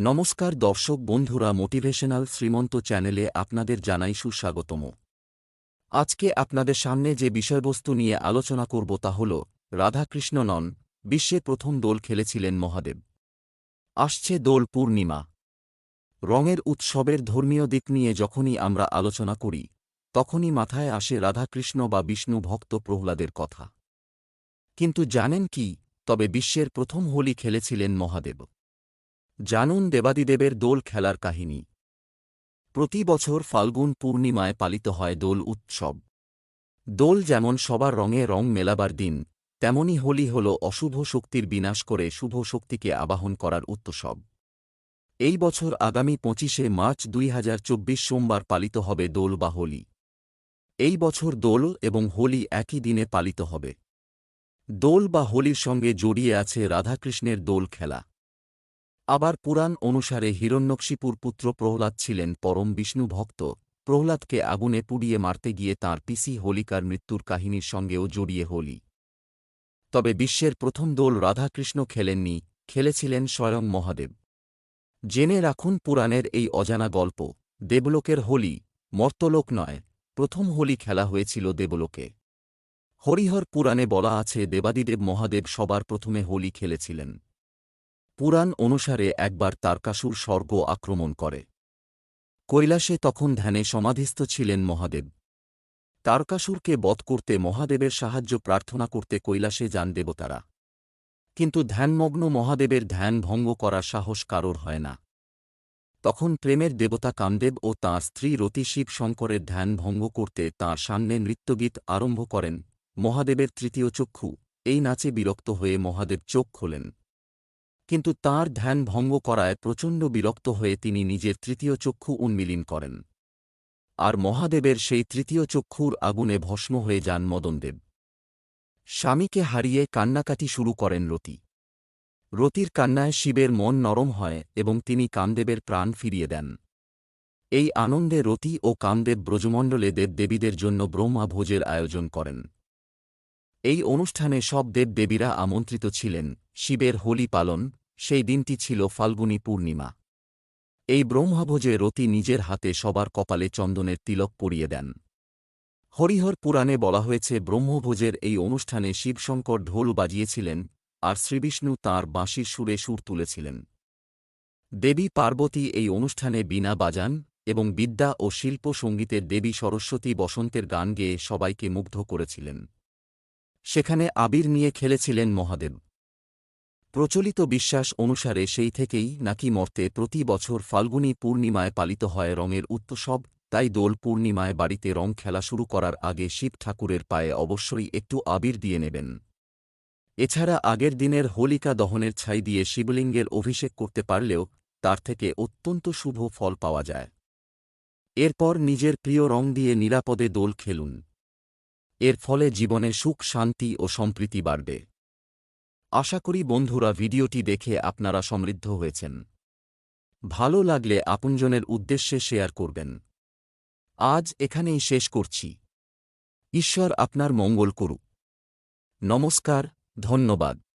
নমস্কার দর্শক বন্ধুরা মোটিভেশনাল শ্রীমন্ত চ্যানেলে আপনাদের জানাই সুস্বাগতম। আজকে আপনাদের সামনে যে বিষয়বস্তু নিয়ে আলোচনা করব তা হল রাধাকৃষ্ণ নন বিশ্বে প্রথম দোল খেলেছিলেন মহাদেব। আসছে দোল পূর্ণিমা। রঙের উৎসবের ধর্মীয় দিক নিয়ে যখনই আমরা আলোচনা করি, তখনই মাথায় আসে রাধাকৃষ্ণ বা বিষ্ণু ভক্ত প্রহ্লাদের কথা। কিন্তু জানেন কি, তবে বিশ্বের প্রথম হোলি খেলেছিলেন মহাদেব। জানুন দেবাদিদেবের দোল খেলার কাহিনী। প্রতি বছর ফাল্গুন পূর্ণিমায় পালিত হয় দোল উৎসব। দোল যেমন সবার রঙে রং মেলাবার দিন, তেমনি হোলি হল অশুভ শক্তির বিনাশ করে শুভ শক্তিকে আবাহন করার উৎসব। এই বছর আগামী পঁচিশে মার্চ দুই হাজার চব্বিশ সোমবার পালিত হবে দোল বা হোলি। এই বছর দোল এবং হোলি একই দিনে পালিত হবে। দোল বা হোলির সঙ্গে জড়িয়ে আছে রাধাকৃষ্ণের দোল খেলা। আবার পুরাণ অনুসারে হিরণ্যকশিপুর পুত্র প্রহ্লাদ ছিলেন পরম বিষ্ণু ভক্ত। প্রহ্লাদকে আগুনে পুড়িয়ে মারতে গিয়ে তাঁর পিসি হোলিকার মৃত্যুর কাহিনীর সঙ্গেও জড়িয়ে হোলি। তবে বিশ্বের প্রথম দোল রাধাকৃষ্ণ খেলেননি, খেলেছিলেন স্বয়ং মহাদেব। জেনে রাখুন পুরাণের এই অজানা গল্প, দেবলোকের হোলি, মর্তলোক নয়, প্রথম হোলি খেলা হয়েছিল দেবলোকে। হরিহর পুরাণে বলা আছে দেবাদিদেব মহাদেব সবার প্রথমে হোলি খেলেছিলেন। পুরাণ অনুসারে একবার তারকাসুর স্বর্গ আক্রমণ করে। কৈলাসে তখন ধ্যানে সমাধিস্থ ছিলেন মহাদেব। তারকাসুরকে বধ করতে মহাদেবের সাহায্য প্রার্থনা করতে কৈলাসে যান দেবতারা। কিন্তু ধ্যানমগ্ন মহাদেবের ধ্যান ভঙ্গ করার সাহস কারোর হয় না। তখন প্রেমের দেবতা কামদেব ও তাঁর স্ত্রী রতি শিব শঙ্করের ধ্যান ভঙ্গ করতে তাঁর সামনে নৃত্যগীত আরম্ভ করেন মহাদেবের তৃতীয় চক্ষু। এই নাচে বিরক্ত হয়ে মহাদেব চোখ খোলেন। কিন্তু তাঁর ধ্যান ভঙ্গ করায় প্রচণ্ড বিরক্ত হয়ে তিনি নিজের তৃতীয় চক্ষু উন্মিলিন করেন। আর মহাদেবের সেই তৃতীয় চক্ষুর আগুনে ভস্ম হয়ে যান মদনদেব। স্বামীকে হারিয়ে কান্নাকাটি শুরু করেন রতি। রতির কান্নায় শিবের মন নরম হয় এবং তিনি কামদেবের প্রাণ ফিরিয়ে দেন। এই আনন্দে রতি ও কামদেব ব্রজমণ্ডলে দেবদেবীদের জন্য ব্রহ্মা ভোজের আয়োজন করেন। এই অনুষ্ঠানে সব দেবদেবীরা আমন্ত্রিত ছিলেন। শিবের হোলি পালন, সেই দিনটি ছিল ফাল্গুনী পূর্ণিমা। এই ব্রহ্মভোজে রতি নিজের হাতে সবার কপালে চন্দনের তিলক পরিয়ে দেন। হরিহর পুরাণে বলা হয়েছে, ব্রহ্মভোজের এই অনুষ্ঠানে শিবশঙ্কর ঢোল বাজিয়েছিলেন আর শ্রীবিষ্ণু তাঁর বাঁশির সুরে সুর তুলেছিলেন। দেবী পার্বতী এই অনুষ্ঠানে বীণা বাজান এবং বিদ্যা ও শিল্প সঙ্গীতের দেবী সরস্বতী বসন্তের গান গেয়ে সবাইকে মুগ্ধ করেছিলেন। সেখানে আবির নিয়ে খেলেছিলেন মহাদেব। প্রচলিত বিশ্বাস অনুসারে সেই থেকেই নাকি মর্তে প্রতি বছর ফাল্গুনী পূর্ণিমায় পালিত হয় রঙের উৎসব তাই দোল পূর্ণিমায় বাড়িতে রং খেলা শুরু করার আগে শিব ঠাকুরের পায়ে অবশ্যই একটু আবির দিয়ে নেবেন। এছাড়া আগের দিনের হোলিকা দহনের ছাই দিয়ে শিবলিঙ্গের অভিষেক করতে পারলেও তার থেকে অত্যন্ত শুভ ফল পাওয়া যায়। এরপর নিজের প্রিয় রং দিয়ে নিরাপদে দোল খেলুন। এর ফলে জীবনে সুখ, শান্তি ও সম্প্রীতি বাড়বে। আশা করি বন্ধুরা ভিডিওটি দেখে আপনারা সমৃদ্ধ হয়েছেন। ভালো লাগলে আপনজনের উদ্দেশ্যে শেয়ার করবেন। আজ এখানেই শেষ করছি। ঈশ্বর আপনার মঙ্গল করুক। নমস্কার, ধন্যবাদ।